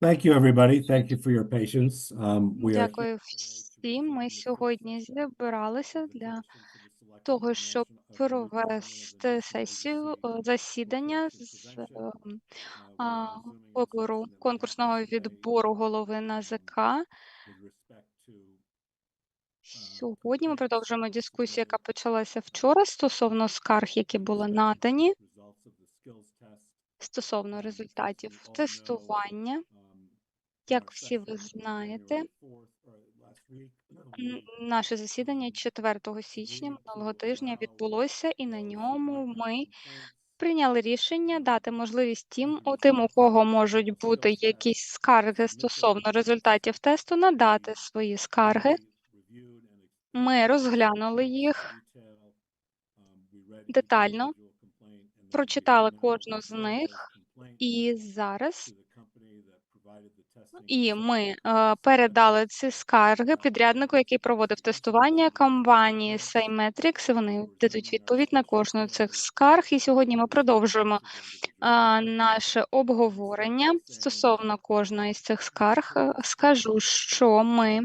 Thank you, everybody. Thank you for your patience. Um, we are Дякую всім. Ми сьогодні зібралися для того, щоб провести сесію е, засідання з ем, а, вибору конкурсного відбору голови НАЗК. Сьогодні ми продовжуємо дискусію, яка почалася вчора стосовно скарг, які були надані стосовно результатів тестування. Як всі ви знаєте, н- наше засідання 4 січня минулого тижня відбулося, і на ньому ми прийняли рішення дати можливість тим, у тим, у кого можуть бути якісь скарги стосовно результатів тесту, надати свої скарги. Ми розглянули їх детально, прочитали кожну з них, і зараз і ми е, передали ці скарги підряднику, який проводив тестування компанії і Вони дадуть відповідь на кожну з цих скарг. І сьогодні ми продовжуємо е, наше обговорення стосовно кожної з цих скарг. Е, Скажу, що ми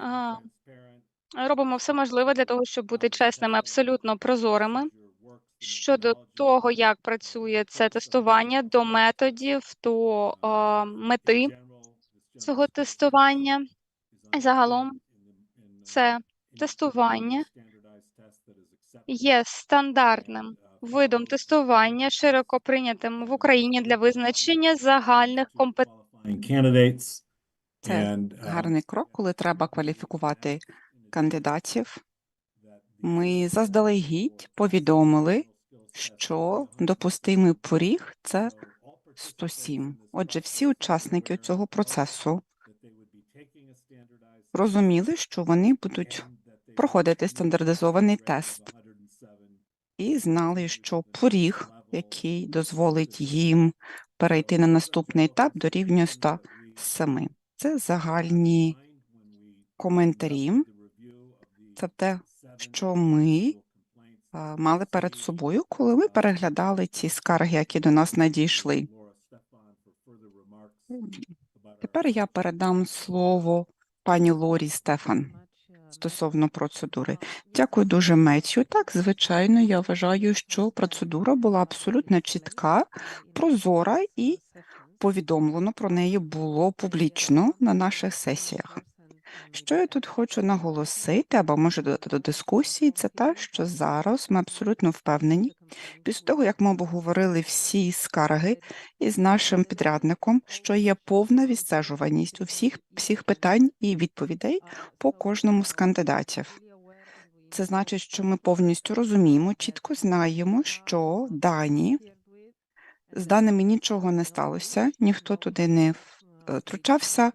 А, робимо все можливе для того, щоб бути чесними, абсолютно прозорими щодо того, як працює це тестування, до методів, до е, мети цього тестування. Загалом це тестування є стандартним видом тестування, широко прийнятим в Україні для визначення загальних компетенцій. Це uh, гарний крок, коли треба кваліфікувати кандидатів. Ми заздалегідь повідомили, що допустимий поріг це 107. Отже, всі учасники цього процесу розуміли, що вони будуть проходити стандартизований тест і знали, що поріг, який дозволить їм перейти на наступний етап, дорівнює 107. Це загальні коментарі. Це те, що ми мали перед собою, коли ми переглядали ці скарги, які до нас надійшли. Тепер я передам слово пані Лорі Стефан стосовно процедури. Дякую дуже, Меттю. Так, звичайно, я вважаю, що процедура була абсолютно чітка, прозора і повідомлено про неї було публічно на наших сесіях. Що я тут хочу наголосити, або може додати до дискусії, це те, що зараз ми абсолютно впевнені, після того як ми обговорили всі скарги із нашим підрядником, що є повна відстежуваність у всіх всіх питань і відповідей по кожному з кандидатів. Це значить, що ми повністю розуміємо, чітко знаємо, що дані з даними нічого не сталося, ніхто туди не втручався,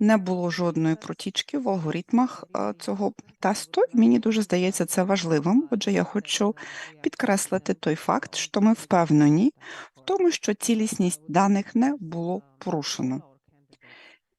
не було жодної протічки в алгоритмах цього тесту. І мені дуже здається це важливим. Отже, я хочу підкреслити той факт, що ми впевнені в тому, що цілісність даних не було порушено.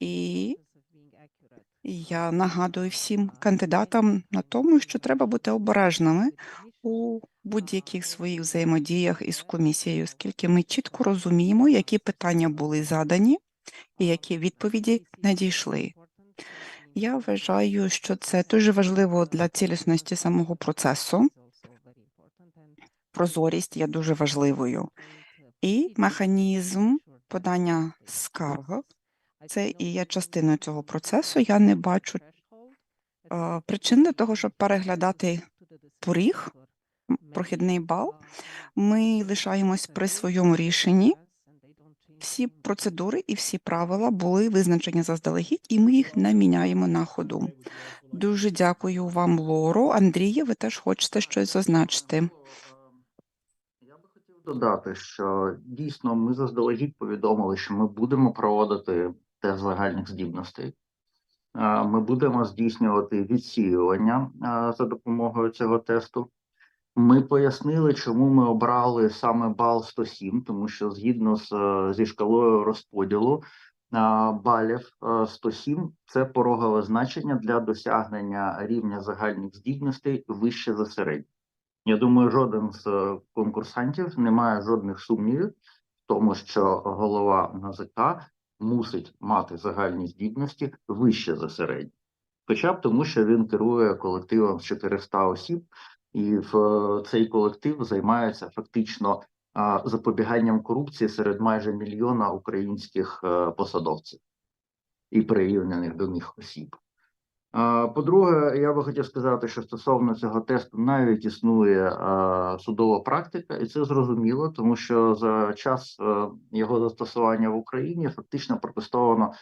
І я нагадую всім кандидатам на тому, що треба бути обережними у будь-яких своїх взаємодіях із комісією, оскільки ми чітко розуміємо, які питання були задані і які відповіді надійшли. Я вважаю, що це дуже важливо для цілісності самого процесу. Прозорість є дуже важливою, і механізм подання скарг це і є частиною цього процесу. Я не бачу е, причин для того, щоб переглядати поріг, прохідний бал. Ми лишаємось при своєму рішенні. Всі процедури і всі правила були визначені заздалегідь, і ми їх не міняємо на ходу. Дуже дякую вам, Лоро. Андрія, ви теж хочете щось зазначити? Я би хотів додати, що дійсно ми заздалегідь повідомили, що ми будемо проводити тест загальних здібностей. Ми будемо здійснювати відсіювання за допомогою цього тесту. Ми пояснили, чому ми обрали саме бал 107, тому що згідно з е, зі шкалою розподілу е, балів е, 107 – це порогове значення для досягнення рівня загальних здібностей вище за середній. Я думаю, жоден з е, конкурсантів не має жодних сумнівів, в тому, що голова НАЗК мусить мати загальні здібності вище за середні. Хоча б тому, що він керує колективом з 400 осіб, і в е, цей колектив займається фактично запобіганням корупції серед майже мільйона українських е, посадовців і прирівняних до них осіб. По-друге, я би хотів сказати, що стосовно цього тесту навіть існує судова практика, і це зрозуміло, тому що за час е, його застосування в Україні фактично протестовано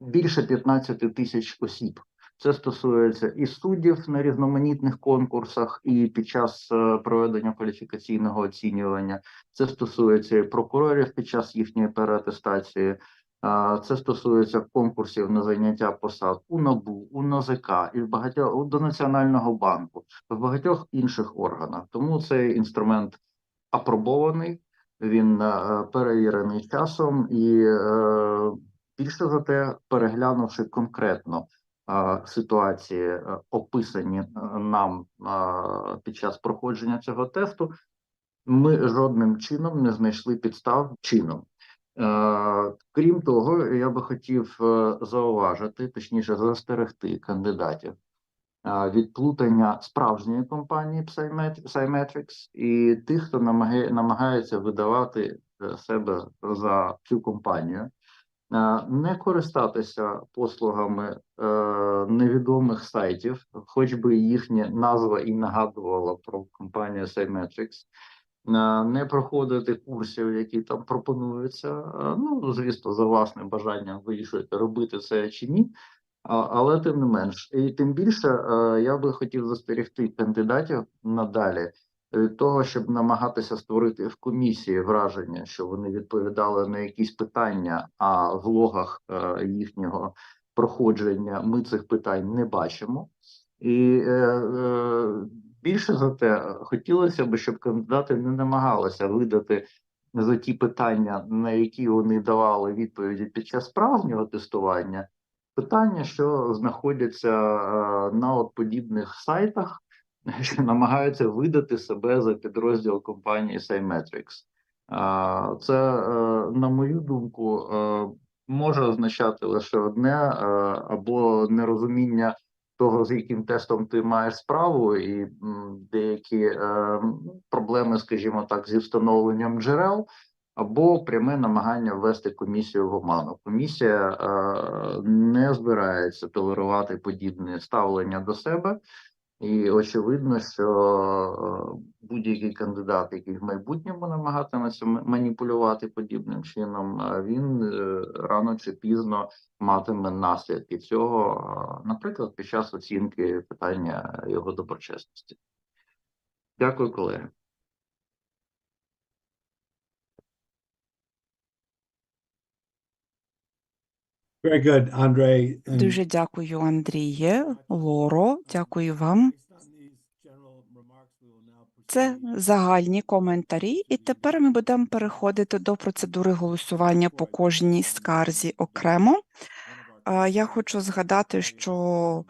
більше 15 тисяч осіб. Це стосується і суддів на різноманітних конкурсах, і під час е, проведення кваліфікаційного оцінювання. Це стосується і прокурорів під час їхньої переатестації. Це стосується конкурсів на зайняття посад у НАБУ, у НАЗК і в багатьох до Національного банку, в багатьох інших органах. Тому цей інструмент апробований, він е, перевірений часом і е, більше за те, переглянувши конкретно ситуації, е, описані е, нам під час проходження цього тесту, ми жодним чином не знайшли підстав чином. Е, Крім того, я би хотів зауважити, точніше, застерегти кандидатів від плутання справжньої компанії Psymet- Psymetrics і тих, хто намагає, намагається видавати себе за цю компанію. Не користатися послугами е, невідомих сайтів, хоч би їхня назва і нагадувала про компанію Cymetrics, е, не проходити курсів, які там пропонуються. Ну, звісно, за власним бажанням вирішуєте, робити це чи ні. Але тим не менш, і тим більше е, я би хотів застерегти кандидатів надалі від того, щоб намагатися створити в комісії враження, що вони відповідали на якісь питання, а в логах е, їхнього проходження ми цих питань не бачимо. І е, е, більше за те, хотілося б, щоб кандидати не намагалися видати за ті питання, на які вони давали відповіді під час справжнього тестування, питання, що знаходяться е, на от подібних сайтах, що намагаються видати себе за підрозділ компанії Cymetrics. Е, Це, е, на мою думку, е, може означати лише одне е, або нерозуміння того, з яким тестом ти маєш справу, і деякі проблеми, скажімо так, зі встановленням джерел, або пряме намагання ввести комісію в оману. Комісія е, не збирається толерувати подібне ставлення до себе. І очевидно, що е, будь-який кандидат, який в майбутньому намагатиметься маніпулювати подібним чином, е, він е, рано чи пізно матиме наслідки цього, наприклад, під час оцінки питання його доброчесності. Дякую, колеги. Very good, Andre. And Дуже дякую, Андріє, Лоро, дякую вам. Це загальні коментарі, і тепер ми будемо переходити до процедури голосування по кожній скарзі окремо. Я хочу згадати, що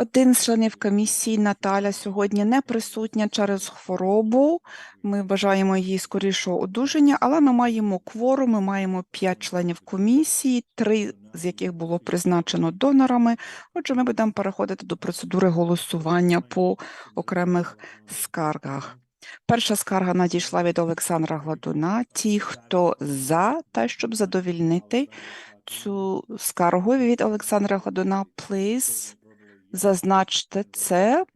один з членів комісії Наталя сьогодні не присутня через хворобу. Ми бажаємо їй скорішого одужання, але ми маємо кворум, ми маємо п'ять членів комісії, три з яких було призначено донорами. Отже, ми будемо переходити до процедури голосування по окремих скаргах. Перша скарга надійшла від Олександра Гладуна. Ті, хто за те, щоб задовільнити цю скаргу від Олександра Гладуна, please, зазначте це,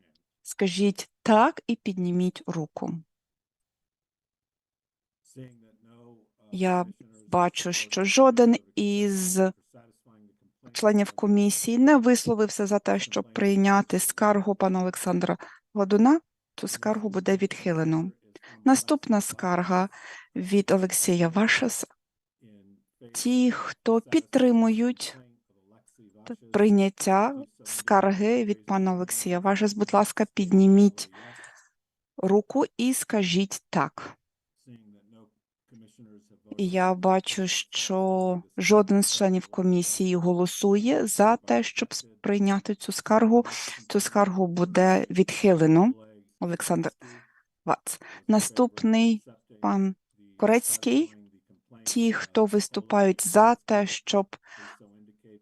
скажіть так і підніміть руку. Я бачу, що жоден із членів комісії не висловився за те, щоб прийняти скаргу пана Олександра Гладуна. Цю скаргу буде відхилено. Наступна скарга від Олексія Вашеса. Ті, хто підтримують прийняття скарги від пана Олексія Вашес, будь ласка, підніміть руку і скажіть так. І я бачу, що жоден з членів комісії голосує за те, щоб прийняти цю скаргу. Цю скаргу буде відхилено. Олександр Вац. Наступний пан Корецький. ті, хто виступають за те, щоб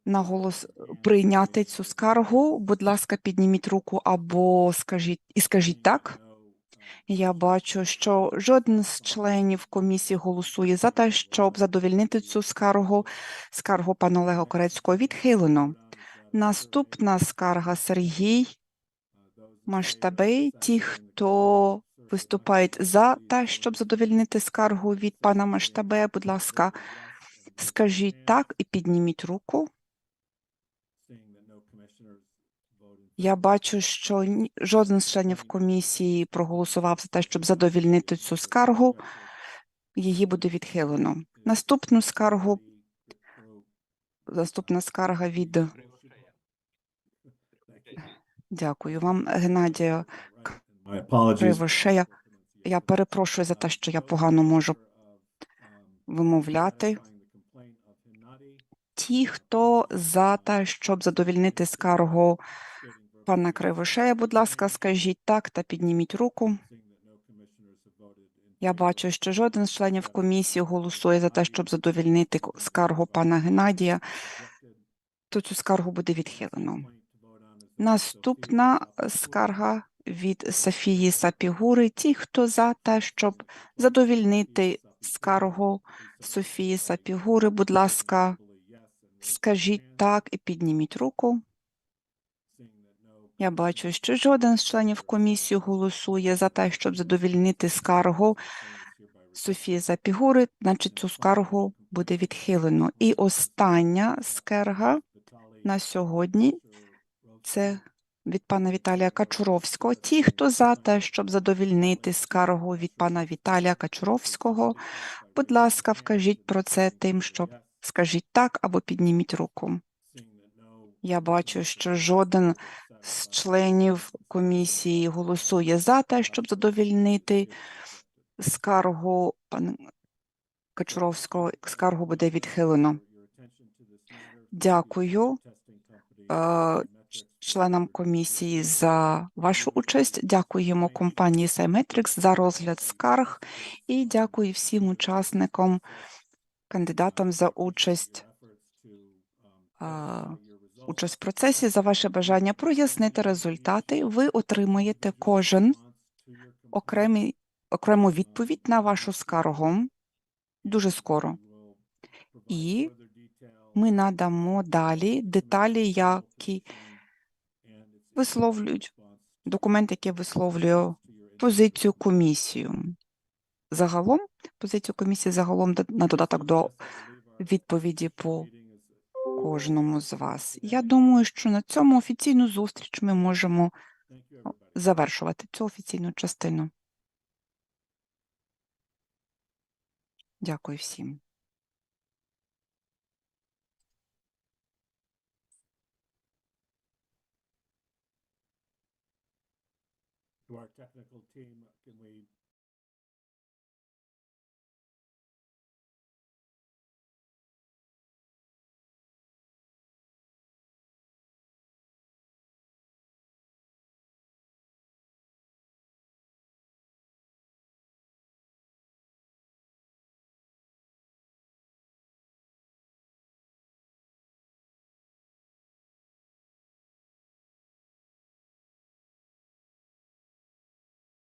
наголос прийняти цю скаргу, будь ласка, підніміть руку або скажіть і скажіть так. Я бачу, що жоден з членів комісії голосує за те, щоб задовільнити цю скаргу. Скаргу пана Олега Корецького відхилено. Наступна скарга Сергій Маштабей. Ті, хто виступають за те, щоб задовільнити скаргу від пана Маштабея, будь ласка, скажіть так і підніміть руку. Я бачу, що жоден з членів комісії проголосував за те, щоб задовільнити цю скаргу. Її буде відхилено. Наступну скаргу, наступна скарга від дякую вам, Геннадія Кривошея. Я перепрошую за те, що я погано можу вимовляти. Ті, хто за те, щоб задовільнити скаргу пана Кривошея, будь ласка, скажіть так та підніміть руку. Я бачу, що жоден з членів комісії голосує за те, щоб задовільнити скаргу пана Геннадія, то цю скаргу буде відхилено. Наступна скарга від Софії Сапігури. Ті, хто за те, щоб задовільнити скаргу Софії Сапігури, будь ласка, скажіть так і підніміть руку. Я бачу, що жоден з членів комісії голосує за те, щоб задовільнити скаргу Софії Запігури, значить цю скаргу буде відхилено. І остання скарга на сьогодні це від пана Віталія Качуровського. Ті, хто за те, щоб задовільнити скаргу від пана Віталія Качуровського, будь ласка, вкажіть про це тим, що скажіть так або підніміть руку. Я бачу, що жоден з членів комісії голосує за те, щоб задовільнити скаргу пана Качуровського. Скаргу буде відхилено. Дякую е, членам комісії за вашу участь. Дякуємо компанії Symetrics за розгляд скарг і дякую всім учасникам, кандидатам за участь. Участь в процесі за ваше бажання прояснити результати. Ви отримаєте кожен окремий, окрему відповідь на вашу скаргу дуже скоро. І ми надамо далі деталі, які висловлюють документ, який висловлює позицію комісію. Загалом, позицію комісії загалом на додаток до відповіді по кожному з вас. Я думаю, що на цьому офіційну зустріч ми можемо завершувати цю офіційну частину. Дякую всім. To our technical team,